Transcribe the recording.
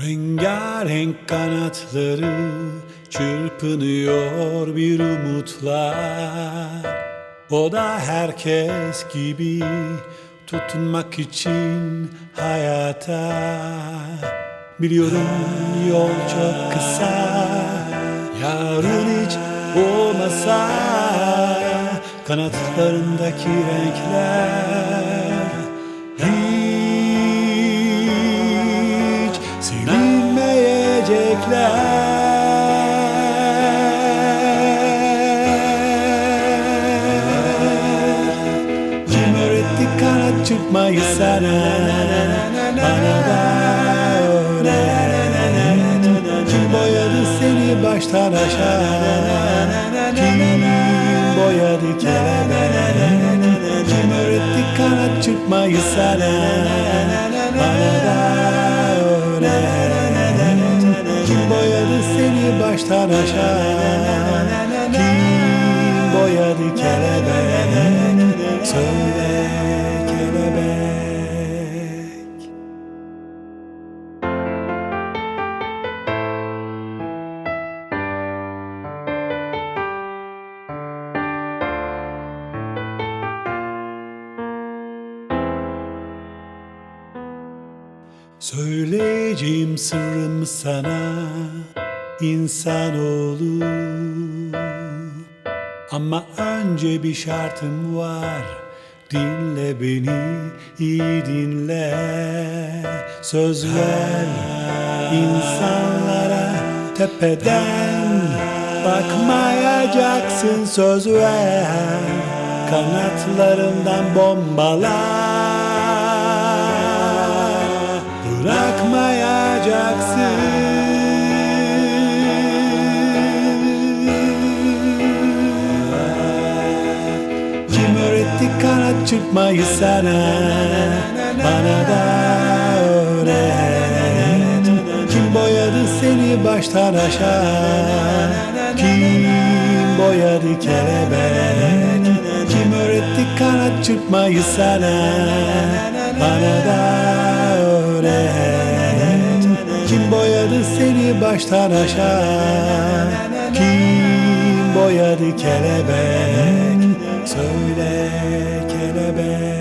Rengarenk kanatları çırpınıyor bir umutla O da herkes gibi tutunmak için hayata. Biliyorum yol çok kısa Yarın hiç olmasa Kanatlarındaki renkler silinmeyecekler Kim öğretti kanat çırpmayı sana. Bana da Kim boyadı seni baştan aşağı? Kim boyadı kelebek Kim öğretti kanat çırpmayı sana aşağı. Kim boyadı kelebek? Söyle kelebek. Söyleyeceğim sırrımı sana insanoğlu Ama önce bir şartım var. Dinle beni iyi dinle. Söz ver insanlara tepeden Bakmayacaksın. Söz ver Kanatlarından bombalar. Bırakmayacaksın çırpmayı sana. Bana da öğret Kim boyadı seni baştan aşağı? Kim boyadı kelebek? Kim öğretti kanat çırpmayı sana? Bana da öğret Kim boyadı seni baştan aşağı? Kim boyadı kelebek Söyle kelebek